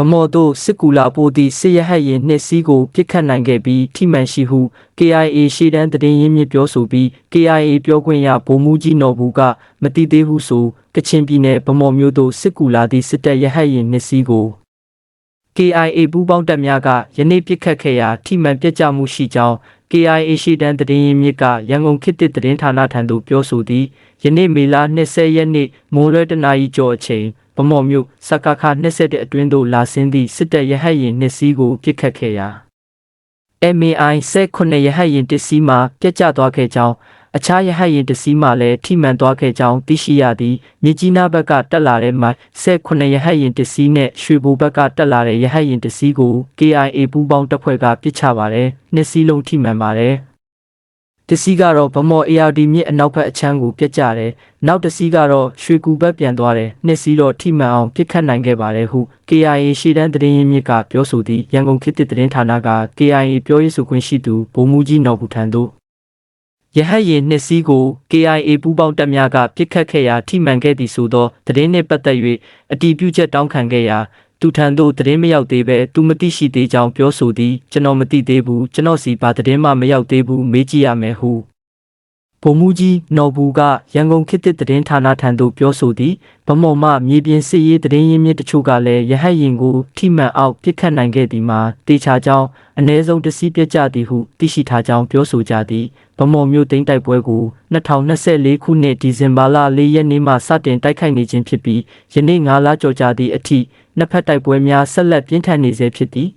ဗမော်တို့စစ်ကူလာပိုးသည့်စစ်ရဟတ်ရင်နှစ်စီးကိုပြစ်ခတ်နိုင်ခဲ့ပြီးထိမှန်ရှိဟု KIA ရှေ့တန်းသတင်းရင်းမြစ်ပြောဆိုပြီး KIA ပြောခွင့်ရဗိုလ်မှူးကြီးနော်ဘူးကမတိသေးဟုဆိုကချင်ပြည်နယ်ဗမော်မြို့သို့စစ်ကူလာသည့်စစ်တပ်ရဟတ်ရင်နှစ်စီးကို KIA ပူးပေါင်းတပ်များကယနေ့ပြစ်ခတ်ခဲ့ရာထိမှန်ပြစ်ကြမှုရှိကြောင်း KIA ရှိတန်းသတင်းရင်းမြစ်ကရန်ကုန်ခေတ်သစ်သတင်းဌာနထံသို့ပြောဆိုသည်ယနေ့မေလ20ရက်နေ့မိုးရွယ်တနာရီကျော်အချိန် ဗမော်မြို့စကခ21အတွင်းသို့လာဆင်းသည့်စစ်တပ်ရဟတ်ရင်နှစ်စီးကိုပြစ်ခတ်ခဲ့ရာ MAI 19ရဟတ်ရင်တစ်စီးမှပြက်ကျသွားခဲ့ကြောင်းအခြားရဟတ်ရင်တစ်စီးမှလည်းထိမှန်သွားခဲ့ကြောင်းသိရှိရသည်မြကြီးနားဘက်ကတက်လာတဲ့မိုင်19ရဟတ်ရင်တစ်စီးနဲ့ရွှေဘိုဘက်ကတက်လာတဲ့ရဟတ်ရင်တစ်စီးကို KIA ပူးပေါင်းတပ်ဖွဲ့ကပစ်ချပါတယ်နှစ်စီးလုံးထိမှန်ပါတယ် တစီးကတော့ဗမော် ARD မြစ်အနောက်ဘက်အချမ်းကိုပြက်ကျတယ်။နောက်တစီးကတော့ရွှေကူဘက်ပြန်သွားတယ်။နှစ်စီးတော့ထိမှန်အောင်ပြစ်ခတ်နိုင်ခဲ့ပါတယ်ဟု KIA ရှေ့တန်းသတင်းရင်းမြစ်ကပြောဆိုသည့်ရန်ကုန်ခေတ်သစ်သတင်းဌာနက KIA ပြောရေးဆိုခွင့်ရှိသူဗိုလ်မှူးကြီးနော်ဘူထံသို့ရဟတ်ရင်နှစ်စီးကို KIA ပူးပေါင်းတပ်များကပြစ်ခတ်ခဲ့ရာထိမှန်ခဲ့သည်ဆိုသောသတင်းနှင့်ပတ်သက်၍အတည်ပြုချက်တောင်းခံခဲ့ရာ သူထံသို့သတင်းမရောက်သေးပဲသူမသိရှိသေးကြောင်းပြောဆိုသည်ကျွန်တော်မသိသေးဘူးကျွန်တော်စီပါသတင်းမှမရောက်သေးဘူးမေးကြည့်ရမယ်ဟုဗိုလ်မှူးကြီးနော်ဘူးကရန်ကုန်ခေတ်သစ်သတင်းဌာနထံသို့ပြောဆိုသည်ဗမော်မှမြေပြင်စစ်ရေးသတင်းရင်းမြစ်တချို့ကလည်းရဟတ်ရင်ကိုထိမှန်အောင်ပြစ်ခတ်နိုင်ခဲ့သည်မှာတေချာကြောင်းအ ਨੇ ဆုံးတစည်းပြက်ကြသည်ဟုသိရှိထားကြောင်းပြောဆိုကြသည်ဗမော်မြို့သိမ်းတိုက်ပွဲကို2024ခုနှစ်ဒီဇင်ဘာလ4ရက်နေ့မှစတင်တိုက်ခိုက်နေခြင်းဖြစ်ပြီးယနေ့9လကျော်ကြာသည့်အထိ နှစ်ဖက်တိုက်ပွဲများဆက်လက်ပြင်းထန်နေဆဲဖြစ်သည်